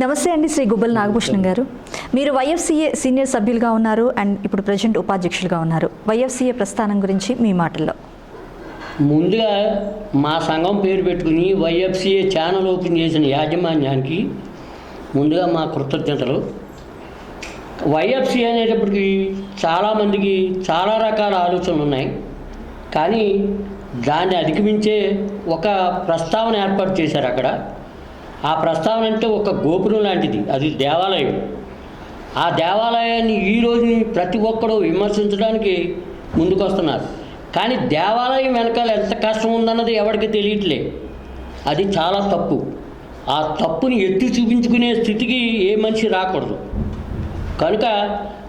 నమస్తే అండి శ్రీ గుబ్బల్ నాగభూషణం గారు. మీరు వైఎఫ్సీఏ సీనియర్ సభ్యులుగా ఉన్నారు అండ్ ఇప్పుడు ప్రజెంట్ ఉపాధ్యక్షులుగా ఉన్నారు. వైఎఫ్సీఏ ప్రస్థానం గురించి మీ మాటల్లో. ముందుగా మా సంఘం పేరు పెట్టుకుని వైఎఫ్సిఏ ఛానల్ ఓపెన్ చేసిన యాజమాన్యానికి ముందుగా మా కృతజ్ఞతలు. వైఎఫ్సి అనేటప్పటికి చాలామందికి చాలా రకాల ఆలోచనలు ఉన్నాయి. కానీ దాన్ని అధిగమించే ఒక ప్రస్తావన ఏర్పాటు చేశారు అక్కడ. ఆ ప్రస్తావన అంటే ఒక గోపురం లాంటిది. అది దేవాలయం. ఆ దేవాలయాన్ని ఈ రోజుని ప్రతి ఒక్కరూ విమర్శించడానికి ముందుకొస్తున్నారు. కానీ దేవాలయం వెనకాల ఎంత కష్టం ఉందన్నది ఎవరికి తెలియట్లే. అది చాలా తప్పు. ఆ తప్పుని ఎత్తి చూపించుకునే స్థితికి ఏ మనిషి రాకూడదు. కనుక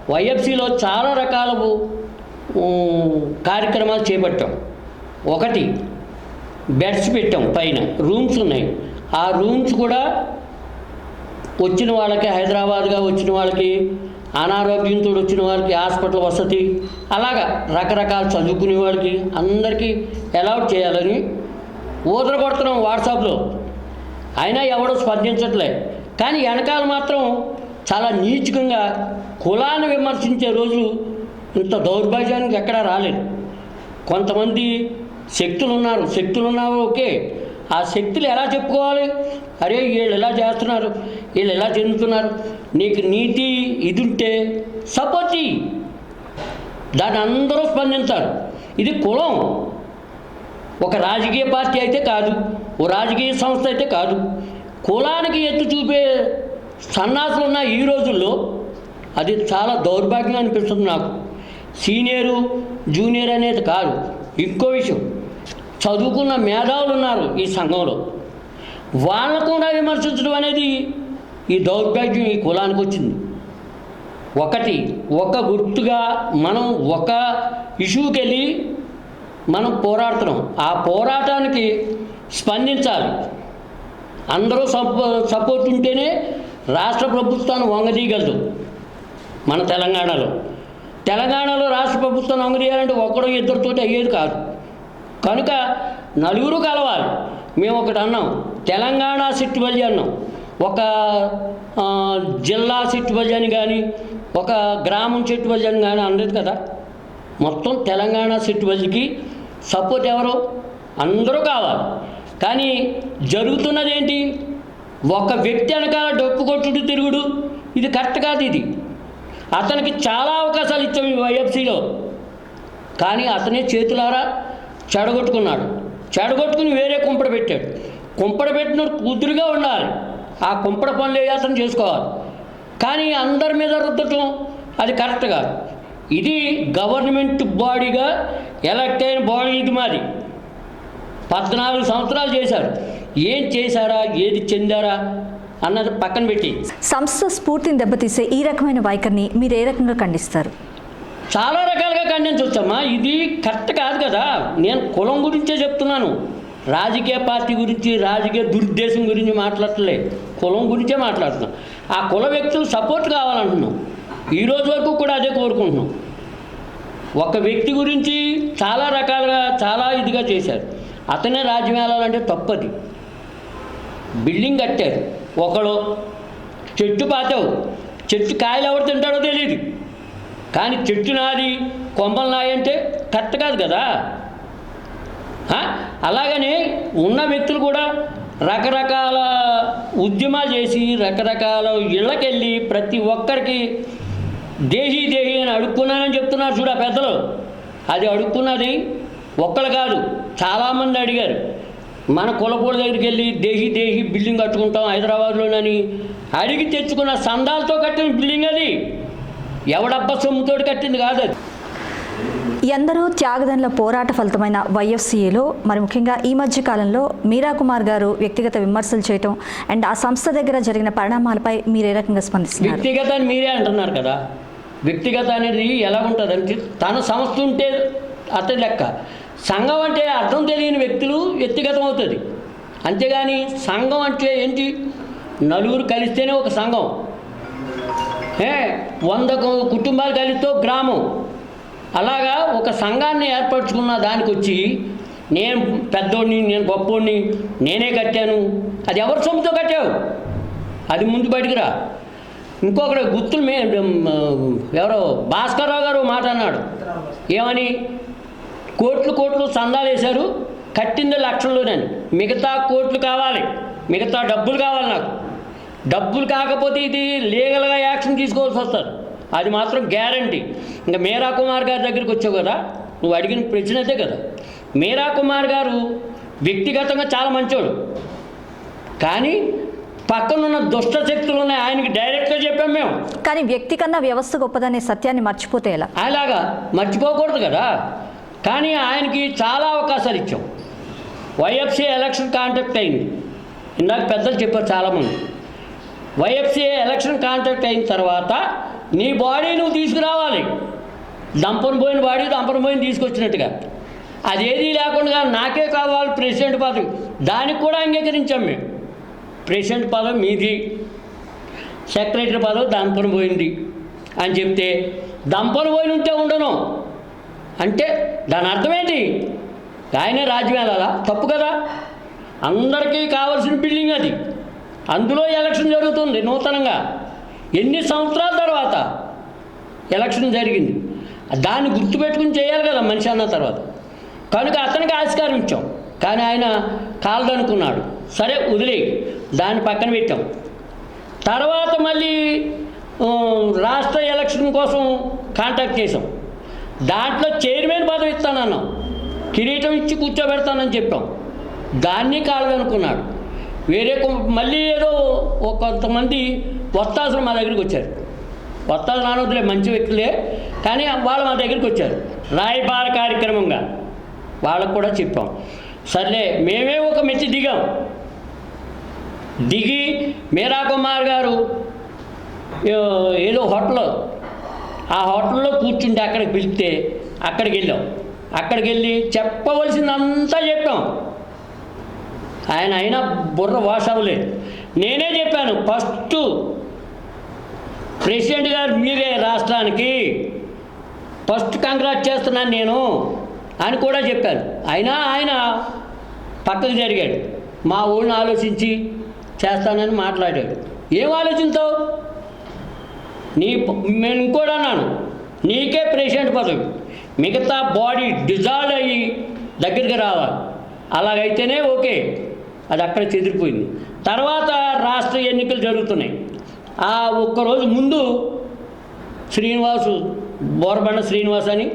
వైఎఫ్సిలో చాలా రకాల కార్యక్రమాలు చేపట్టాం. ఒకటి బెడ్స్ పెట్టాం పైన. రూమ్స్ ఉన్నాయి. ఆ రూమ్స్ కూడా వచ్చిన వాళ్ళకి హైదరాబాద్గా వచ్చిన వాళ్ళకి అనారోగ్యంతో వచ్చిన వాళ్ళకి హాస్పిటల్ వసతి అలాగా రకరకాల చదువుకునే వాళ్ళకి అందరికీ అలౌట్ చేయాలని ఊదర కొడుతున్నాం వాట్సాప్లో. అయినా ఎవడో స్పందించట్లే. కానీ వెనకాల మాత్రం చాలా నీచకంగా కులాన్ని విమర్శించే రోజులు ఇంత దౌర్భాగ్యానికి ఎక్కడా రాలేదు. కొంతమంది శక్తులు ఉన్నారు శక్తులు ఉన్నారు ఓకే. ఆ శక్తులు ఎలా చెప్పుకోవాలి? అరే వీళ్ళు ఎలా చేస్తున్నారు? వీళ్ళు ఎలా చెందుతున్నారు? నీకు నీతి ఇది ఉంటే సపోర్ట్ దాన్ని అందరూ స్పందించారు. ఇది కులం. ఒక రాజకీయ పార్టీ అయితే కాదు ఓ రాజకీయ సంస్థ అయితే కాదు. కులానికి ఎత్తు చూపే సన్నాసులు ఉన్న ఈ రోజుల్లో అది చాలా దౌర్భాగ్యం అనిపిస్తుంది నాకు. సీనియరు జూనియర్ అనేది కాదు ఇంకో విషయం. చదువుకున్న మేధావులు ఉన్నారు ఈ సంఘంలో. వాళ్ళను కూడా విమర్శించడం అనేది ఈ దౌర్భాగ్యం ఈ కులానికి వచ్చింది. ఒకటి ఒక గుర్తుగా మనం ఒక ఇష్యూకి వెళ్ళి మనం పోరాడుతున్నాం. ఆ పోరాటానికి స్పందించాలి. అందరూ సపో సపోర్ట్ ఉంటేనే రాష్ట్ర ప్రభుత్వాన్ని వంగదీయగలదు మన తెలంగాణలో. తెలంగాణలో రాష్ట్ర ప్రభుత్వాన్ని వంగదీయాలంటే ఒక్కడో ఇద్దరితోటి అయ్యేది కాదు. కనుక నలుగురు కలవాలి. మేము ఒకటి అన్నాం. తెలంగాణ సిట్టు బలి అన్నాం. ఒక జిల్లా సిట్టు బలి అని కానీ ఒక గ్రామం చెట్టు బలి అని కానీ అనలేదు కదా? మొత్తం తెలంగాణ సిట్టు బలికి సపోర్ట్ ఎవరు? అందరూ కావాలి. కానీ జరుగుతున్నది ఏంటి? ఒక వ్యక్తి వెనకాల డొప్పు కొట్టుడు తిరుగుడు. ఇది కరెక్ట్ కాదు ఇది. అతనికి చాలా అవకాశాలు ఇచ్చాం ఈ వైఎఫ్సీలో. కానీ అతనే చేతులారా చెడగొట్టుకున్నాడు. చెడగొట్టుకుని వేరే కుంపడ పెట్టాడు. కుంపడ పెట్టినోడు కుదురుగా ఉండాలి. ఆ కుంపడ పనులు ఏ అతను చేసుకోవాలి? కానీ అందరి మీద రుద్దటం అది కరెక్ట్ కాదు. ఇది గవర్నమెంట్ బాడీగా ఎలక్ట్ అయిన బాడీ ఇది మాది. పద్నాలుగు సంవత్సరాలు చేశారు. ఏం చేశారా? ఏది చెందారా? అన్నది పక్కన పెట్టి. సంస్థ స్ఫూర్తిని దెబ్బతీసే ఈ రకమైన వైఖరిని మీరు ఏ రకంగా ఖండిస్తారు? చాలా రకాలుగా ఖండించవచ్చమ్మా ఇది కరెక్ట్ కాదు కదా. నేను కులం గురించే చెప్తున్నాను. రాజకీయ పార్టీ గురించి రాజకీయ దురుద్దేశం గురించి మాట్లాడలే కులం గురించే మాట్లాడుతున్నాం. ఆ కుల వ్యక్తులు సపోర్ట్ కావాలంటున్నాం. ఈరోజు వరకు కూడా అదే కోరుకుంటున్నాం. ఒక వ్యక్తి గురించి చాలా రకాలుగా చాలా ఇదిగా చేశారు. అతనే రాజ్యం వెళ్ళాలంటే తప్పది. బిల్డింగ్ కట్టారు. ఒకడు చెట్టు పాతావు. చెట్టు కాయలు ఎవరు తింటాడో తెలియదు కానీ చెట్టు నాది కొమ్మలు నాయంటే కరెక్ట్ కాదు కదా? అలాగనే ఉన్న వ్యక్తులు కూడా రకరకాల ఉద్యమాలు చేసి రకరకాల ఇళ్ళకెళ్ళి ప్రతి ఒక్కరికి దేహీ దేహీ అని అడుక్కున్నానని చెప్తున్నారు చూడ పెద్దలు. అది అడుక్కున్నది ఒక్కరు కాదు చాలామంది అడిగారు. మన కులపూల దగ్గరికి వెళ్ళి దేహి దేహి బిల్డింగ్ కట్టుకుంటాం హైదరాబాద్లోనని అడిగి తెచ్చుకున్న సందాలతో కట్టిన బిల్డింగ్ అది. ఎవడబ్బ సొమ్ముతోటి కట్టింది కాదు అది. ఎందరో త్యాగదనుల పోరాట ఫలితమైన వైఎఫ్సీఏలో మరి ముఖ్యంగా ఈ మధ్య కాలంలో మీరా కుమార్ గారు వ్యక్తిగత విమర్శలు చేయటం అండ్ ఆ సంస్థ దగ్గర జరిగిన పరిణామాలపై మీరు ఏ రకంగా స్పందిస్తున్నారు? వ్యక్తిగత మీరే అంటున్నారు కదా. వ్యక్తిగత అనేది ఎలా ఉంటుంది అంటే తన సంస్థ ఉంటే అతని లెక్క. సంఘం అంటే అర్థం తెలియని వ్యక్తులు వ్యక్తిగతం అవుతుంది. అంతేగాని సంఘం అంటే ఏంటి? నలుగురు కలిస్తేనే ఒక సంఘం. ఏ వంద కుటుంబాలు కలిస్తే గ్రామం. అలాగా ఒక సంఘాన్ని ఏర్పరచుకున్న దానికి వచ్చి నేను పెద్దోడిని నేను గొప్పోడిని నేనే కట్టాను. అది ఎవరి సొమ్ముతో కట్టావు? అది ముందు బయటకురా ఇంకొకటి గుర్తులు మే ఎవరో భాస్కర్రావు గారు మాట అన్నాడు. ఏమని? కోట్లు కోట్లు సందాలు వేశారు కట్టింది లక్షల్లోనని మిగతా కోట్లు కావాలి మిగతా డబ్బులు కావాలి నాకు. డబ్బులు కాకపోతే ఇది లీగల్గా యాక్షన్ తీసుకోవాల్సి వస్తుంది అది మాత్రం గ్యారంటీ. ఇంకా మీరా కుమార్ గారి దగ్గరికి వచ్చావు కదా నువ్వు అడిగిన ప్రశ్న అదే కదా. మీరా కుమార్ గారు వ్యక్తిగతంగా చాలా మంచోడు. కానీ పక్కనున్న దుష్ట శక్తులు ఉన్నాయి ఆయనకి డైరెక్ట్గా చెప్పాం మేము. కానీ వ్యక్తి కన్నా వ్యవస్థ గొప్పదనే సత్యాన్ని మర్చిపోతే ఎలా? అలాగా మర్చిపోకూడదు కదా. కానీ ఆయనకి చాలా అవకాశాలు ఇచ్చాం. వైఎఫ్సీ ఎలక్షన్ కాంటాక్ట్ అయింది. ఇందాక పెద్దలు చెప్పారు చాలామంది. వైఎఫ్సీఏ ఎలక్షన్ కాంటాక్ట్ అయిన తర్వాత నీ బాడీ నువ్వు తీసుకురావాలి. దంపను పోయిన బాడీ దంపను పోయిన తీసుకొచ్చినట్టుగా. అదేది లేకుండా నాకే కావాలి ప్రెసిడెంట్ పదవి. దానికి కూడా అంగీకరించాం మేము. ప్రెసిడెంట్ పదవి మీది. సెక్రటరీ పదవి దంపను పోయింది. అని చెప్తే దంపను పోయిన ఉంటే ఉండను. అంటే దాని అర్థమేంటి ఆయనే రాజ్యం వెళ్ళాలా తప్పు కదా? అందరికీ కావాల్సిన బిల్డింగ్ అది. అందులో ఎలక్షన్ జరుగుతుంది నూతనంగా. ఎన్ని సంవత్సరాల తర్వాత ఎలక్షన్ జరిగింది? దాన్ని గుర్తుపెట్టుకుని చేయాలి కదా మనిషి అన్న తర్వాత. కనుక అతనికి ఆస్కారం ఇచ్చాం. కానీ ఆయన కాలదనుకున్నాడు. సరే వదిలే. దాన్ని పక్కన పెట్టాం. తర్వాత మళ్ళీ రాష్ట్ర ఎలక్షన్ కోసం కాంటాక్ట్ చేసాం దాంట్లో చైర్మన్ పదవి ఇస్తానన్నాం. కిరీటం ఇచ్చి కూర్చోబెడతానని చెప్పాం. దాన్ని కాలదనుకున్నాడు. వేరే మళ్ళీ ఏదో ఒక కొంతమంది వత్తాసులు మా దగ్గరికి వచ్చారు. వత్తాసు నానొద్దులే మంచి వ్యక్తులే కానీ వాళ్ళు మా దగ్గరికి వచ్చారు. రాయబార కార్యక్రమంగా వాళ్ళకు కూడా చెప్పాం. సర్లే మేమే ఒక మెచ్చి దిగాం. దిగి మీరా కుమార్ గారు ఏదో హోటల్. ఆ హోటల్లో కూర్చుంటే అక్కడికి పిలిస్తే అక్కడికి వెళ్ళాం. అక్కడికి వెళ్ళి చెప్పవలసిందంతా చెప్పాం. ఆయన అయినా బుర్ర వాష్ అవ్వలేదు నేనే చెప్పాను ఫస్ట్ ప్రెసిడెంట్ గారు మీరే రాష్ట్రానికి ఫస్ట్ కంగ్రాట్ చేస్తున్నాను నేను అని కూడా చెప్పాను అయినా ఆయన పక్కకు జరిగాడు మా ఊళ్ళని ఆలోచించి చేస్తానని మాట్లాడాడు. ఏం ఆలోచించావు నీ నేను ఇంకోటి అన్నాను నీకే ప్రెసిడెంట్ పదవి మిగతా బాడీ డిజాల్వ్ అయ్యి దగ్గరికి రావాలి. అలాగైతేనే ఓకే. అది అక్కడ చెదిరిపోయింది. తర్వాత రాష్ట్ర ఎన్నికలు జరుగుతున్నాయి. ఆ ఒక్కరోజు ముందు శ్రీనివాసు బోరబండ శ్రీనివాస్ అని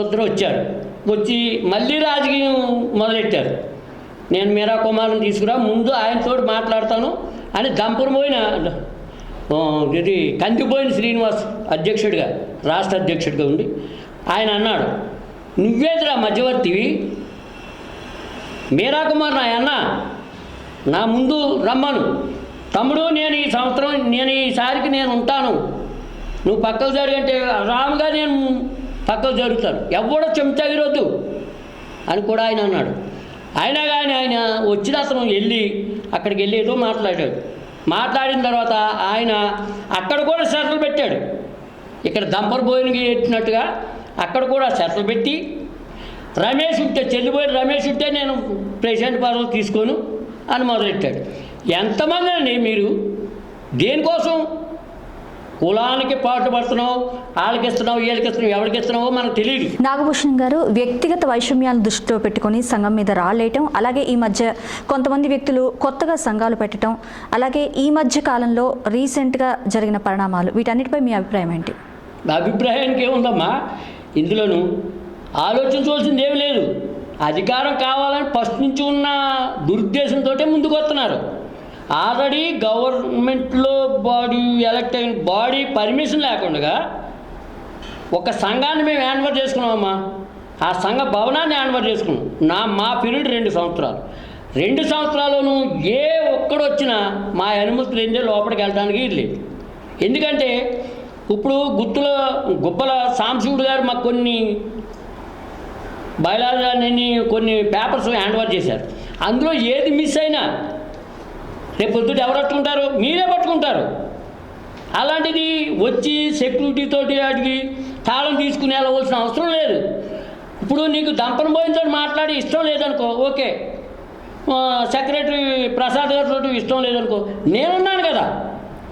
ఇద్దరు వచ్చారు. వచ్చి మళ్ళీ రాజకీయం మొదలెట్టారు. నేను మీరా కుమార్ని తీసుకురా ముందు ఆయనతో మాట్లాడతాను అని దంపరం పోయిన ఇది కందిపోయిన శ్రీనివాస్ అధ్యక్షుడిగా రాష్ట్ర అధ్యక్షుడిగా ఉండి ఆయన అన్నాడు నువ్వేదిరా మధ్యవర్తివి? మీరా కుమార్ నా అన్న నా ముందు రమ్మను. తమ్ముడు నేను ఈ సంవత్సరం నేను ఈసారికి నేను ఉంటాను. నువ్వు పక్కకు జరిగంటే రాముగా నేను పక్కకు జరుగుతాను. ఎవడో చెంచాగిరొద్దు అని కూడా ఆయన అన్నాడు. అయినా కానీ ఆయన వచ్చిన అతను వెళ్ళి అక్కడికి వెళ్ళి ఏదో మాట్లాడాడు. మాట్లాడిన తర్వాత ఆయన అక్కడ కూడా షరతులు పెట్టాడు. ఇక్కడ దంపర్ బోయినకి పెట్టినట్టుగా అక్కడ కూడా షరతులు పెట్టి రమేష్ ఉంటే చెల్లిపోయిన రమేష్ ఉంటే నేను ప్రెసిడెంట్ పదవి తీసుకోను. అని మొదలెట్టాడు ఎంతమంది అండి మీరు దేనికోసం కులానికి పాటుపడుతున్నావు వాళ్ళకి ఇస్తున్నావు వీళ్ళకి ఇస్తున్నావు ఎవరికి ఇస్తున్నావో మనకు తెలియదు నాగభూషణ్ గారు వ్యక్తిగత వైషమ్యాలను దృష్టిలో పెట్టుకొని సంఘం మీద రాళ్ళేయటం అలాగే ఈ మధ్య కొంతమంది వ్యక్తులు కొత్తగా సంఘాలు పెట్టడం అలాగే ఈ మధ్య కాలంలో రీసెంట్గా జరిగిన పరిణామాలు వీటన్నిటిపై మీ అభిప్రాయం ఏంటి? నా అభిప్రాయానికి ఏముందమ్మా? ఇందులోను ఆలోచించవలసింది ఏమి లేదు. అధికారం కావాలని ఫస్ట్ నుంచి ఉన్న దురుద్దేశంతో ముందుకు వస్తున్నారు ఆల్రెడీ గవర్నమెంట్లో బాడీ ఎలక్ట్ అయిన బాడీ పర్మిషన్ లేకుండా ఒక సంఘాన్ని మేము హ్యాండ్ఓవర్ చేసుకున్నామమ్మా. ఆ సంఘ భవనాన్ని హ్యాండ్ఓవర్ చేసుకున్నాం. నా మా పీరియడ్ రెండు సంవత్సరాలు. రెండు సంవత్సరాల్లోనూ ఏ ఒక్కడు వచ్చినా మా అనుమతి లేదే లోపలికి వెళ్ళడానికి లేదు. ఎందుకంటే ఇప్పుడు గుత్తుల గుబ్బల సాంశివుడు గారు మాకు కొన్ని బయలాన్ని కొన్ని పేపర్స్ హ్యాండ్ ఓవర్ చేశారు. అందులో ఏది మిస్ అయినా రేపు పొద్దుట ఎవరు పట్టుకుంటారు? మీరే పట్టుకుంటారు. అలాంటిది వచ్చి సెక్యూరిటీతో అడిగి వాటికి తాళం తీసుకుని వెళ్ళవలసిన అవసరం లేదు. ఇప్పుడు నీకు దంపన పోయినతో మాట్లాడి ఇష్టం లేదనుకో ఓకే. సెక్రటరీ ప్రసాద్ గారితో ఇష్టం లేదనుకో నేనున్నాను కదా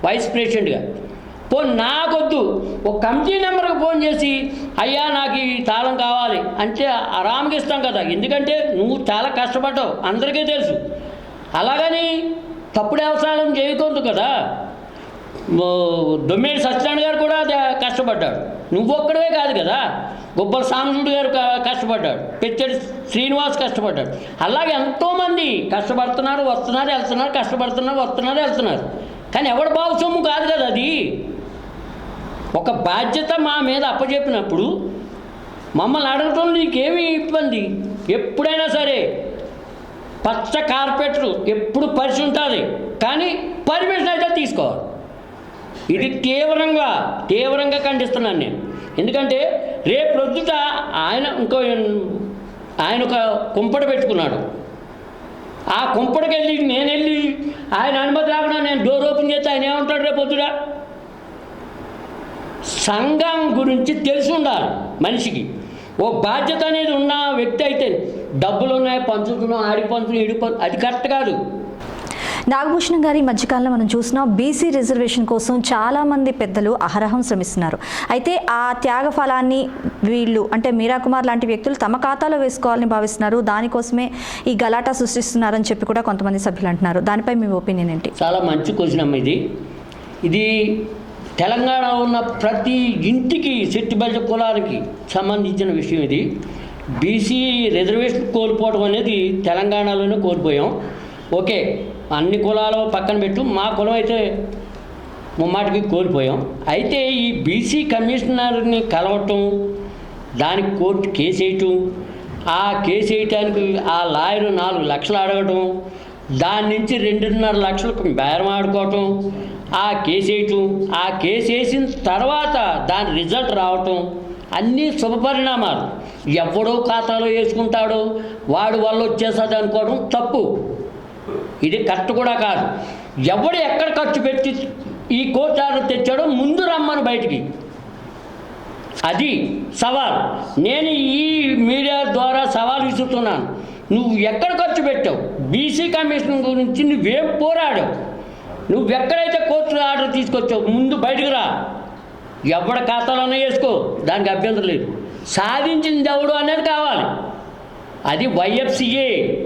వైస్ ప్రెసిడెంట్గా ఫోన్ నాకొద్దు. ఒక కమిటీ నెంబర్కి ఫోన్ చేసి అయ్యా నాకు ఈ తాళం కావాలి. అంటే ఆరామ్కి ఇస్తాం కదా. ఎందుకంటే నువ్వు చాలా కష్టపడ్డావు. అందరికీ తెలుసు. అలాగని తప్పుడు అవసరాలను చేయకూడదు కదా. ఓ, సత్యనారాయణ గారు కూడా కష్టపడ్డాడు. నువ్వొక్కడే కాదు కదా. గొప్పల సాంబుడు గారు కష్టపడ్డాడు. పెచ్చడి శ్రీనివాస్ కష్టపడ్డాడు. అలాగే ఎంతోమంది కష్టపడుతున్నారు వస్తున్నారు వెళ్తున్నారు కష్టపడుతున్నారు వస్తున్నారు వెళ్తున్నారు. కానీ ఎవడు బాగు సొమ్ము కాదు కదా అది. ఒక బాధ్యత మా మీద అప్పచెప్పినప్పుడు మమ్మల్ని అడగటం నీకేమీ ఇబ్బంది? ఎప్పుడైనా సరే పచ్చ కార్పెట్లు ఎప్పుడు పరిచి ఉంటుంది కానీ పర్మిషన్ అయితే తీసుకోవాలి. ఇది తీవ్రంగా తీవ్రంగా ఖండిస్తున్నాను నేను. ఎందుకంటే రేపు ప్రొద్దుట ఆయన ఇంకో ఆయన ఒక కుంపట పెట్టుకున్నాడు. ఆ కుంపటికి వెళ్ళి నేను వెళ్ళి ఆయన అనుమతి రాకుండా నేను డోర్ ఓపెన్ చేస్తే ఆయన ఏమంటాడు రేపు పొద్దురా సంఘం గురించి తెలిసి ఉండాలి మనిషికి. ఓ బాధ్యత అనేది ఉన్న వ్యక్తి అయితే డబ్బులు ఉన్నాయి పంచుతున్నాం ఆడి పంచుతున్నాం ఇడి పంచు అది కరెక్ట్ కాదు. నాగభూషణం గారి ఈ మధ్యకాలంలో మనం చూసినాం బీసీ రిజర్వేషన్ కోసం చాలా మంది పెద్దలు అహరహం శ్రమిస్తున్నారు. అయితే ఆ త్యాగ ఫలాన్ని వీళ్ళు అంటే మీరా కుమార్ లాంటి వ్యక్తులు తమ ఖాతాలో వేసుకోవాలని భావిస్తున్నారు. దానికోసమే ఈ గలాటా సృష్టిస్తున్నారని చెప్పి కూడా కొంతమంది సభ్యులు అంటున్నారు. దానిపై మీ ఒపీనియన్ ఏంటి? చాలా మంచి క్వశ్చన్ అమ్మ ఇది. ఇది తెలంగాణ ఉన్న ప్రతి ఇంటికి శెట్టిబల్జ కులానికి సంబంధించిన విషయం ఇది. బీసీ రిజర్వేషన్ కోల్పోవడం అనేది తెలంగాణలోనే కోల్పోయాం. ఓకే అన్ని కులాలు పక్కన పెట్టు మా కులం అయితే ముమ్మాటికి కోల్పోయాం. అయితే ఈ బీసీ కమిషనర్ని కలవటం దానికి కోర్టు కేసు వేయటం ఆ కేసు వేయటానికి ఆ లాయరు నాలుగు లక్షలు అడగటం దాని నుంచి రెండున్నర లక్షలకు బేరం ఆడుకోవటం ఆ కేసు వేయటం ఆ కేసు వేసిన తర్వాత దాని రిజల్ట్ రావటం అన్నీ శుభపరిణామాలు ఎవడో ఖాతాలో వేసుకుంటాడో వాడు వల్ల వచ్చేస్తుంది అనుకోవడం తప్పు. ఇది కరెక్ట్ కూడా కాదు. ఎవడు ఎక్కడ ఖర్చు పెట్టి ఈ కోర్టు తెచ్చాడో ముందు రమ్మను బయటికి. అది సవాల్. నేను ఈ మీడియా ద్వారా సవాల్ విసురుతున్నాను. నువ్వు ఎక్కడ ఖర్చు పెట్టావు? బీసీ కమిషన్ గురించి నువ్వేం పోరాడావు? నువ్వు ఎక్కడైతే కోర్టు ఆర్డర్ తీసుకొచ్చావు ముందు బయటకు రా. ఎవడ ఖాతాలోనే వేసుకో దానికి అభ్యంతరం లేదు. సాధించింది ఎవడు అనేది కావాలి. అది వైఎఫ్సిఏ.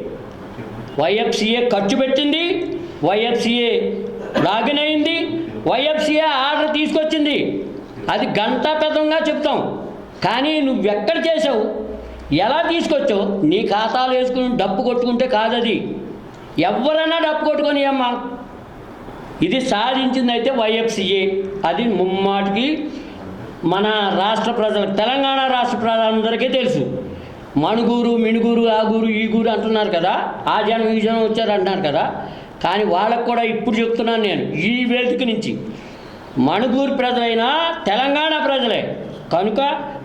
వైఎఫ్సిఏ ఖర్చు పెట్టింది వైఎఫ్సిఏ లాగిన్ అయింది వైఎఫ్సిఏ ఆర్డర్ తీసుకొచ్చింది. అది గంటాపెదంగా చెప్తాం. కానీ నువ్వు ఎక్కడ చేసావు ఎలా తీసుకొచ్చావు నీ ఖాతాలు వేసుకుని డబ్బు కొట్టుకుంటే కాదది. ఎవరైనా డబ్బు కొట్టుకొని అమ్మా ఇది సాధించిందైతే వైఎఫ్సిఏ. అది ముమ్మాటికి మన రాష్ట్ర ప్రజలకు తెలంగాణ రాష్ట్ర ప్రజలందరికీ తెలుసు. మణుగూరు మిణుగూరు ఆ గూరు ఈ గూరు అంటున్నారు కదా. ఆ జనం ఈ జనం వచ్చారు అంటున్నారు కదా. కానీ వాళ్ళకు కూడా ఇప్పుడు చెప్తున్నాను నేను ఈ వేదిక నుంచి. మణుగూరు ప్రజలైనా తెలంగాణ ప్రజలే. కనుక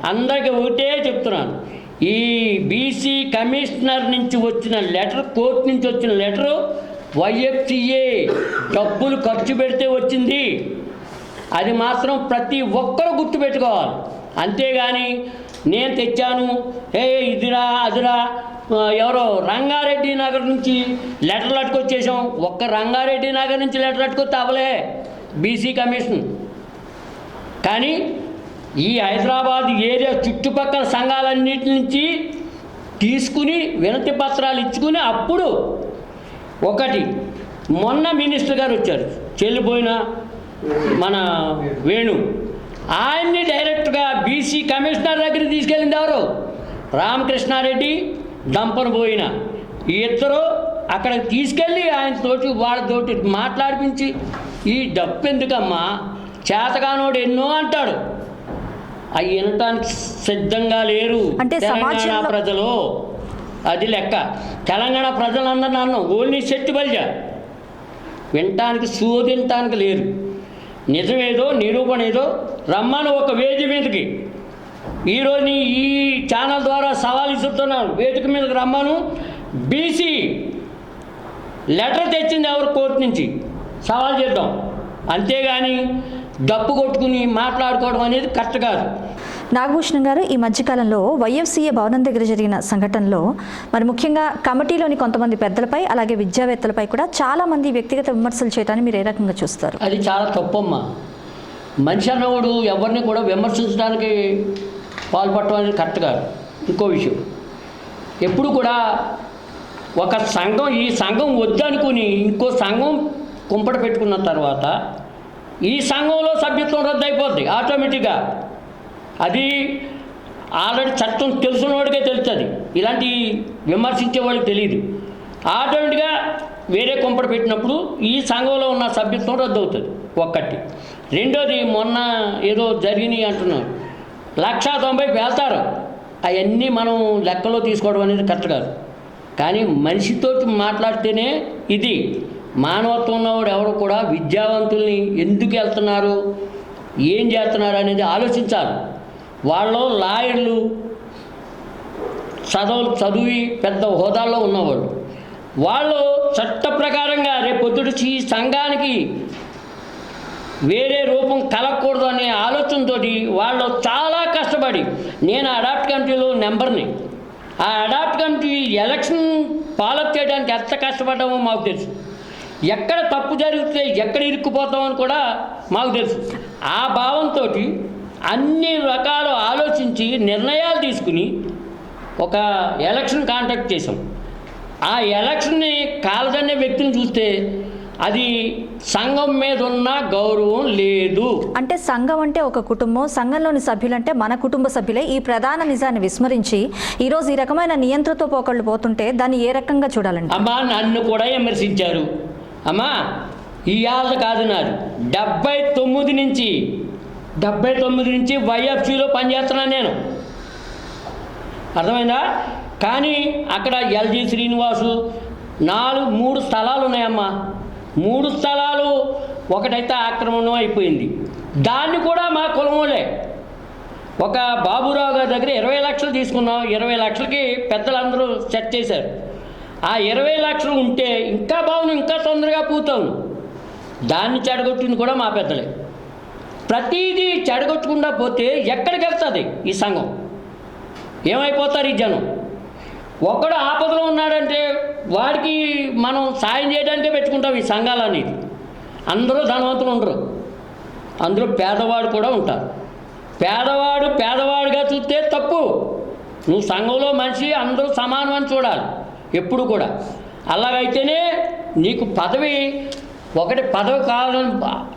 అందరికీ ఒకటే చెప్తున్నాను. ఈ బీసీ కమిషనర్ నుంచి వచ్చిన లెటర్ కోర్టు నుంచి వచ్చిన లెటరు వైఎఫ్సిఏ డబ్బులు ఖర్చు పెడితే వచ్చింది. అది మాత్రం ప్రతి ఒక్కరూ గుర్తుపెట్టుకోవాలి అంతేగాని నేను తెచ్చాను. ఏ ఇదిరా అదిరా ఎవరో రంగారెడ్డి నగర్ నుంచి లెటర్లు అట్టుకొచ్చేసాం ఒక్క రంగారెడ్డి నగర్ నుంచి లెటర్ అట్టుకొస్తే అవలే బీసీ కమిషన్. కానీ ఈ హైదరాబాద్ ఏరియా చుట్టుపక్కల సంఘాలన్నిటి నుంచి తీసుకుని వినతి పత్రాలు ఇచ్చుకుని అప్పుడు ఒకటి మొన్న మినిస్టర్ గారు వచ్చారు చెల్లిపోయిన మన వేణు. ఆయన్ని డైరెక్ట్గా బీసీ కమిషనర్ దగ్గర తీసుకెళ్ళింది ఎవరు? రామకృష్ణారెడ్డి దంపన పోయిన. ఈ ఇద్దరు అక్కడికి తీసుకెళ్ళి ఆయనతోటి వాళ్ళతోటి మాట్లాడిపించి ఈ డబ్బు ఎందుకమ్మా? చేతగానోడు ఎన్నో అంటాడు. అవి వినటానికి సిద్ధంగా లేరు తెలంగాణ ప్రజలు. అది లెక్క. తెలంగాణ ప్రజలందరూ నన్ను ఓన్లీ శెట్టి బలిజ. వినటానికి శోధించడానికి లేరు. నిజమేదో నిరూపణ ఏదో రమ్మను ఒక వేది మీదకి. ఈరోజు ఈ ఛానల్ ద్వారా సవాల్ ఇస్తున్నాను వేదిక మీదకి రమ్మను. బీసీ లెటర్ తెచ్చింది ఎవరు? కోర్టు నుంచి. సవాల్ చేద్దాం. అంతేగాని డప్పు కొట్టుకుని మాట్లాడుకోవడం అనేది కరెక్ట్ కాదు. నాగభూషణం గారు ఈ మధ్యకాలంలో వైఎఫ్సీఏ భవనం దగ్గర జరిగిన సంఘటనలో మరి ముఖ్యంగా కమిటీలోని కొంతమంది పెద్దలపై అలాగే విద్యావేత్తలపై కూడా చాలా మంది వ్యక్తిగత విమర్శలు చేయడాన్ని మీరు ఏ రకంగా చూస్తారు? అది చాలా తప్పమ్మా. మనిషి అన్నవాడు ఎవరిని కూడా విమర్శించడానికి పాల్పడటం అనేది కరెక్ట్ కాదు. ఇంకో విషయం. ఎప్పుడు కూడా ఒక సంఘం ఈ సంఘం వద్దనుకుని ఇంకో సంఘం కుంపట పెట్టుకున్న తర్వాత ఈ సంఘంలో సభ్యత్వం రద్దు అయిపోద్ది ఆటోమేటిక్గా. అది ఆల్రెడీ చట్టం తెలిసిన వాడికే తెలుస్తుంది. ఇలాంటి విమర్శించే వాడికి తెలియదు ఆటోమేటిక్గా వేరే కుంపట పెట్టినప్పుడు ఈ సంఘంలో ఉన్న సభ్యత్వం రద్దు అవుతుంది ఒక్కటి. రెండోది మొన్న ఏదో జరిగినాయి అంటున్నారు. లక్ష తొంభై వెళ్తారు అవన్నీ మనం లెక్కలో తీసుకోవడం అనేది కరెక్ట్ కాదు. కానీ మనిషితో మాట్లాడితేనే ఇది. మానవత్వం ఉన్నవాడు ఎవరు కూడా విద్యావంతుల్ని ఎందుకు వెళ్తున్నారు ఏం చేస్తున్నారు అనేది ఆలోచించాలి. వాళ్ళు లాయర్లు చదువు చదివి పెద్ద హోదాల్లో ఉన్నవాళ్ళు. వాళ్ళు చట్ట ప్రకారంగా రేపొద్దుడిచి ఈ సంఘానికి వేరే రూపం కలగకూడదు అనే ఆలోచనతో వాళ్ళు చాలా కష్టపడి నేను అడాప్ట్ కమిటీలో నెంబర్ని ఆ అడాప్ట్ కమిటీ ఎలక్షన్ ఫాలోఅప్ చేయడానికి ఎంత కష్టపడ్డామో మాకు తెలుసు. ఎక్కడ తప్పు జరిగితే ఎక్కడ ఇరుక్కుపోతామని కూడా మాకు తెలుసు. ఆ భావంతో అన్ని రకాలు ఆలోచించి నిర్ణయాలు తీసుకుని ఒక ఎలక్షన్ కాంటాక్ట్ చేసాం ఆ ఎలక్షన్ని కాలదన్నే వ్యక్తిని చూస్తే అది సంఘం మీద ఉన్న గౌరవం లేదు. అంటే సంఘం అంటే ఒక కుటుంబం సంఘంలోని సభ్యులంటే మన కుటుంబ సభ్యులే ఈ ప్రధాన నిజాన్ని విస్మరించి ఈరోజు ఈ రకమైన నియంత్రణతో పోకళ్ళు పోతుంటే దాన్ని ఏ రకంగా చూడాలండి? అమ్మా నన్ను కూడా విమర్శించారు. అమ్మా ఈ ఆశ కాదు నాది. డెబ్బై తొమ్మిది నుంచి డెబ్బై తొమ్మిది నుంచి వైఎఫ్సీలో పనిచేస్తున్నాను నేను. అర్థమైందా? కానీ అక్కడ ఎల్జీ శ్రీనివాసు నాలుగు మూడు స్థలాలు ఉన్నాయమ్మా. మూడు స్థలాలు ఒకటైతే ఆక్రమణం అయిపోయింది. దాన్ని కూడా మా కులములే ఒక బాబురావు గారి దగ్గర ఇరవై లక్షలు తీసుకున్నాం. ఇరవై లక్షలకి పెద్దలందరూ సెట్ చేశారు. ఆ ఇరవై లక్షలు ఉంటే ఇంకా బాగుంది ఇంకా తొందరగా పూతాను దాన్ని చెడగొట్టింది కూడా మా పెద్దలే. ప్రతిదీ చెడగొట్టకుండా పోతే ఎక్కడికి వెళ్తుంది ఈ సంఘం? ఏమైపోతారు ఈ జనం? ఒక్కడు ఆపదలో ఉన్నాడంటే వాడికి మనం సాయం చేయడానికే పెట్టుకుంటాం ఈ సంఘాలు అనేది. అందరూ ధనవంతులు ఉండరు. అందులో పేదవాడు కూడా ఉంటారు. పేదవాడు పేదవాడుగా చూస్తే తప్పు. నువ్వు సంఘంలో మనిషి అందరూ సమానం అని చూడాలి ఎప్పుడు కూడా. అలాగైతేనే నీకు పదవి ఒకటి పదవి కావాలని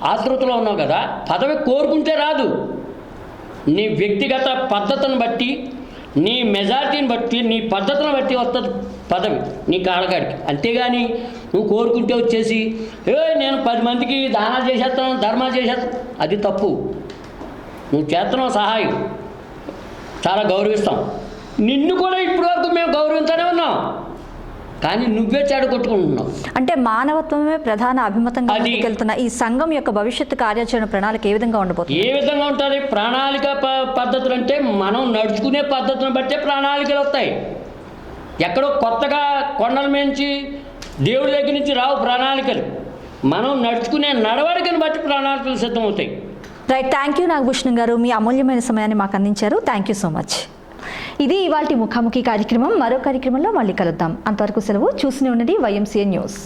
ఆతృతలో ఉన్నావు కదా పదవి కోరుకుంటే రాదు. నీ వ్యక్తిగత పద్ధతిని బట్టి నీ మెజారిటీని బట్టి నీ పద్ధతిని బట్టి వస్తుంది పదవి నీ కాళ్ళగాడికి అంతేగాని నువ్వు కోరుకుంటే వచ్చేసి ఏ నేను పది మందికి దానాలు చేసేస్తాను ధర్మాలు చేసేస్తాను అది తప్పు. నువ్వు చేస్తున్నావు సహాయం. చాలా గౌరవిస్తాం. నిన్ను కూడా ఇప్పటి వరకు మేము గౌరవించనే ఉన్నాం. కానీ నువ్వే చెడగొట్టుకుంటున్నావు అంటే మానవత్వమే ప్రధాన అభిమతంగా ముందుకెళ్తున్న ఈ సంఘం యొక్క భవిష్యత్తు కార్యాచరణ ప్రణాళిక ఏ విధంగా ఉండబోతుంది? ఏ విధంగా ఉంటుంది? ప్రణాళిక పద్ధతులు అంటే మనం నడుచుకునే పద్ధతిని బట్టే ప్రణాళికలు వస్తాయి. ఎక్కడో కొత్తగా కొండల మించి దేవుడి దగ్గర నుంచి రావు ప్రణాళికలు. మనం నడుచుకునే నడవడికను బట్టి ప్రణాళికలు సిద్ధమవుతాయి. రైట్ థ్యాంక్ యూ నాగభూషణం గారు. మీ అమూల్యమైన సమయాన్ని మాకు అందించారు. థ్యాంక్ యూ సో మచ్ ఇది ఇవాళ ముఖాముఖి కార్యక్రమం. మరో కార్యక్రమంలో మళ్ళీ కలుద్దాం. అంతవరకు సెలవు చూస్తూనే ఉన్నది వైఎంసీఏ న్యూస్.